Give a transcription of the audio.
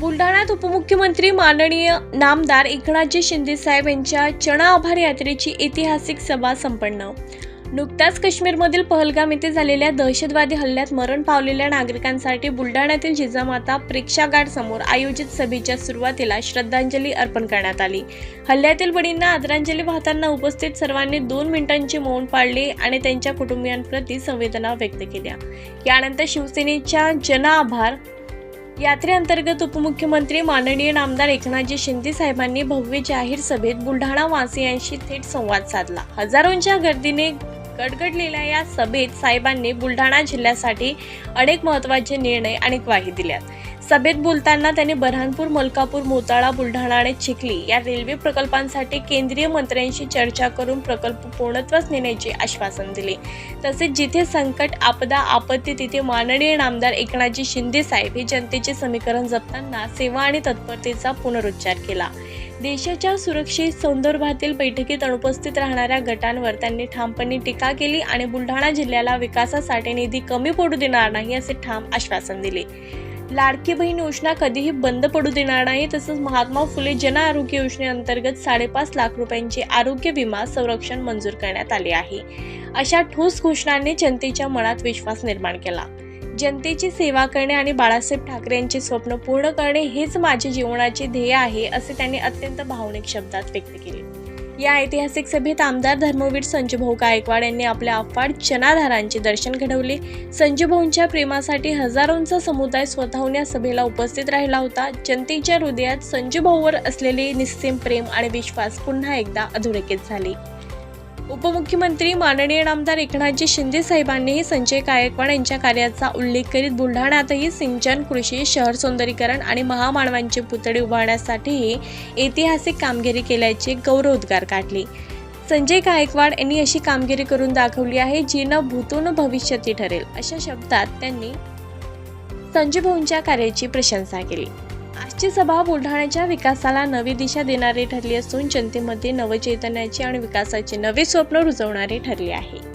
बुलढाण्यात उपमुख्यमंत्री माननीय नामदार एकनाथजी शिंदे साहेब यांच्या चणा आभार यात्रेची ऐतिहासिक सभा संपन्न. नुकताच काश्मीरमधील पहलगाम येथे झालेल्या दहशतवादी हल्ल्यात मरण पावलेल्या नागरिकांसाठी बुलढाण्यातील जिजामाता प्रेक्षागाड समोर आयोजित सभेच्या सुरुवातीला श्रद्धांजली अर्पण करण्यात आली. हल्ल्यातील बळींना आदरांजली वाहताना उपस्थित सर्वांनी दोन मिनिटांचे मौन पाळले आणि त्यांच्या कुटुंबियांप्रती संवेदना व्यक्त केल्या. यानंतर शिवसेनेच्या जन आभार यात्रेअंतर्गत उपमुख्यमंत्री माननीय नामदार एकनाथजी शिंदे साहेबांनी भव्य जाहीर सभेत बुलढाणा वासियांशी थेट संवाद साधला. हजारोंच्या गर्दीने गडगडलेल्या या सभेत साहेबांनी बुलढाणा जिल्ह्यासाठी अनेक महत्त्वाचे निर्णय आणि ग्वाही दिल्यात. सभेत बोलताना त्यांनी बऱ्हाणपूर मलकापूर मोताळा बुलढाणा आणि चिखली या रेल्वे प्रकल्पांसाठी केंद्रीय मंत्र्यांशी चर्चा करून प्रकल्प पूर्णत्वास नेण्याचे आश्वासन दिले. तसेच जिथे संकट आपदा आपत्ती तिथे माननीय नामदार एकनाथजी शिंदे साहेब हे जनतेचे समीकरण जपताना सेवा आणि तत्परतेचा पुनरुच्चार केला. देशाच्या सुरक्षित संदर्भातील बैठकीत अनुपस्थित राहणाऱ्या गटांवर त्यांनी ठामपणे टीका केली आणि बुलढाणा जिल्ह्याला विकासासाठी निधी कमी पडू देणार नाही असे ठाम आश्वासन दिले. लाडकी बहीण योजना कधीही बंद पडू देणार नाही तसंच महात्मा फुले जन आरोग्य योजनेअंतर्गत साडेपाच लाख रुपयांचे आरोग्य विमा संरक्षण मंजूर करण्यात आले आहे. अशा ठोस घोषणांनी जनतेच्या मनात विश्वास निर्माण केला. जनतेची सेवा करणे आणि बाळासाहेब ठाकरे यांचे स्वप्न पूर्ण करणे हेच माझे जीवनाचे ध्येय आहे असे त्यांनी अत्यंत भावनिक शब्दात व्यक्त केले. या ऐतिहासिक सभेत आमदार धर्मवीर संजूभाऊ गायकवाड यांनी आपल्या अफाट जनाधारांचे दर्शन घडवले. संजूभाऊंच्या प्रेमासाठी हजारोंचा समुदाय स्वतःहून या सभेला उपस्थित राहिला होता. जनतेच्या हृदयात संजूभाऊवर असलेले निस्सीम प्रेम आणि विश्वास पुन्हा एकदा अधोरेखित झाले. उपमुख्यमंत्री माननीय नामदार एकनाथजी शिंदे साहेबांनीही संजय गायकवाड यांच्या कार्याचा उल्लेख करीत बुलढाण्यातही सिंचन कृषी शहर सौंदर्यीकरण आणि महामानवांचे पुतळे उभारण्यासाठीही ऐतिहासिक कामगिरी केल्याचे गौरवोद्गार काढले. संजय गायकवाड यांनी अशी कामगिरी करून दाखवली आहे जी न भूतून भविष्यती ठरेल अशा शब्दात त्यांनी संजय भाऊंच्या कार्याची प्रशंसा केली. आजची सभा बुलढाण्याच्या विकासाला नवी दिशा देणारी ठरली असून जनतेमध्ये नवचैतन्याचे आणि विकासाचे नवे स्वप्न रुजवणारे ठरले आहे.